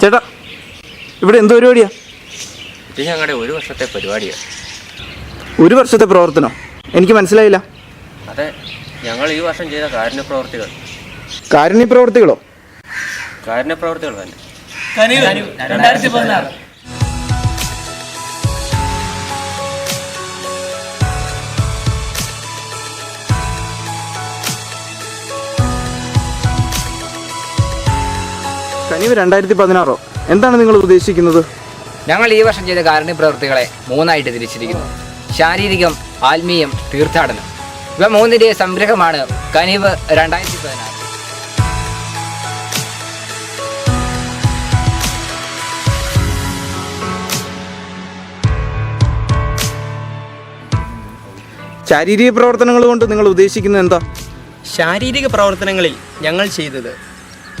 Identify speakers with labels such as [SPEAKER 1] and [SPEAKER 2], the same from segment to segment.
[SPEAKER 1] ചേട്ടാ ഇവിടെ എന്ത് പരിപാടിയാ?
[SPEAKER 2] ഇത് ഞങ്ങളുടെ ഒരു വർഷത്തെ പരിപാടിയാണ്
[SPEAKER 1] ഒരു വർഷത്തെ പ്രവർത്തനം? എനിക്ക് മനസ്സിലായില്ല.
[SPEAKER 2] അതെ ഞങ്ങൾ ഈ വർഷം ചെയ്ത കാരുണ്യ പ്രവർത്തികൾ
[SPEAKER 1] കാരുണ്യ പ്രവർത്തികളോ
[SPEAKER 2] കാരുണ്യ പ്രവർത്തികൾ തന്നെ
[SPEAKER 1] കനിവ് രണ്ടായിരത്തി പതിനാറോ എന്താണ് നിങ്ങൾ ഉദ്ദേശിക്കുന്നത്?
[SPEAKER 3] ഞങ്ങൾ ഈ വർഷം ചെയ്ത കാരുണ്യ പ്രവൃത്തികളെ മൂന്നായിട്ട് തിരിച്ചിരിക്കുന്നു. ശാരീരികം ആത്മീയം തീർത്ഥാടനം. ഇവ മൂന്നിന്റെ സംഗ്രഹമാണ് കനിവ് രണ്ടായിരത്തി പതിനാറ്
[SPEAKER 1] ശാരീരിക പ്രവർത്തനങ്ങൾ കൊണ്ട് നിങ്ങൾ ഉദ്ദേശിക്കുന്നത് എന്താ?
[SPEAKER 4] ശാരീരിക പ്രവർത്തനങ്ങളിൽ ഞങ്ങൾ ചെയ്തത്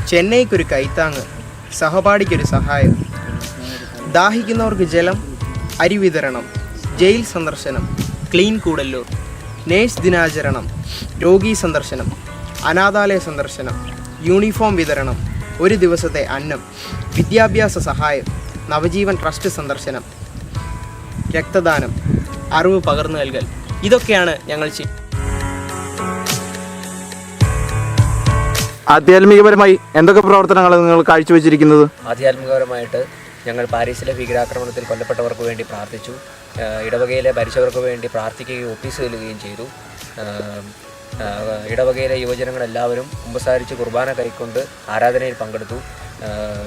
[SPEAKER 4] ചെന്നൈക്കൊരു കൈത്താങ്ങ് സഹപാഠിക്കൊരു സഹായം. ദാഹിക്കുന്നവർക്ക് ജലം അരി വിതരണം ജയിൽ സന്ദർശനം ക്ലീൻ കൂടല്ലൂർ നേഴ്സ് ദിനാചരണം രോഗി സന്ദർശനം അനാഥാലയ സന്ദർശനം യൂണിഫോം വിതരണം ഒരു ദിവസത്തെ അന്നം വിദ്യാഭ്യാസ സഹായം നവജീവൻ ട്രസ്റ്റ് സന്ദർശനം രക്തദാനം അറിവ് പകർന്നു നൽകൽ. ഇതൊക്കെയാണ് ഞങ്ങൾ ചെയ്തത്
[SPEAKER 1] ആധ്യാത്മികപരമായി എന്തൊക്കെ പ്രവർത്തനങ്ങളാണ് നിങ്ങൾ കാഴ്ചവെച്ചിരിക്കുന്നത്?
[SPEAKER 2] ആധ്യാത്മികപരമായിട്ട് ഞങ്ങൾ പാരീസിലെ ഭീകരാക്രമണത്തിൽ കൊല്ലപ്പെട്ടവർക്ക് വേണ്ടി പ്രാർത്ഥിച്ചു ഇടവകയിലെ ഭരിച്ചവർക്ക് വേണ്ടി പ്രാർത്ഥിക്കുകയും ഒപ്പീസ് ചെല്ലുകയും ചെയ്തു. ഇടവകയിലെ യുവജനങ്ങളെല്ലാവരും കുമ്പസാരിച്ച് കുർബാന കൈക്കൊണ്ട് ആരാധനയിൽ പങ്കെടുത്തു.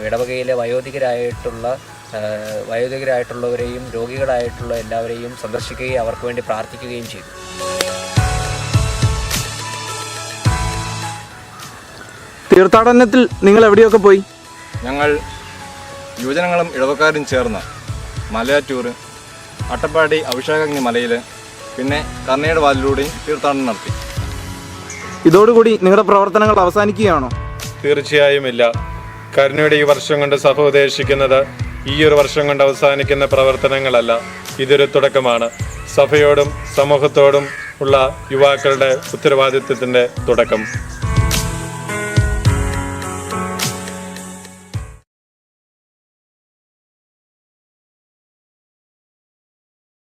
[SPEAKER 2] ഇടവകയിലെ വയോധികരായിട്ടുള്ള വയോധികരായിട്ടുള്ളവരെയും രോഗികളായിട്ടുള്ള എല്ലാവരെയും സന്ദർശിക്കുകയും അവർക്ക് വേണ്ടി പ്രാർത്ഥിക്കുകയും ചെയ്തു.
[SPEAKER 1] തീർത്ഥാടനത്തിൽ നിങ്ങൾ എവിടെയൊക്കെ പോയി?
[SPEAKER 5] ഞങ്ങൾ യുവജനങ്ങളും ഇടവക്കാരും ചേർന്ന് മലയാറ്റൂർ അട്ടപ്പാടി അഭിഷേകഗ്നി മലയിൽ പിന്നെ കർണയുടെ വാലിലൂടെയും തീർത്ഥാടനം നടത്തി.
[SPEAKER 1] ഇതോടുകൂടി നിങ്ങളുടെ പ്രവർത്തനങ്ങൾ അവസാനിക്കുകയാണോ?
[SPEAKER 6] തീർച്ചയായും ഇല്ല. കരുണയുടെ ഈ വർഷം കൊണ്ട് സഭ ഉദ്ദേശിക്കുന്നത് ഈ ഒരു വർഷം കൊണ്ട് അവസാനിക്കുന്ന പ്രവർത്തനങ്ങളല്ല. ഇതൊരു തുടക്കമാണ്. സഭയോടും സമൂഹത്തോടും ഉള്ള യുവാക്കളുടെ ഉത്തരവാദിത്വത്തിന്റെ തുടക്കം.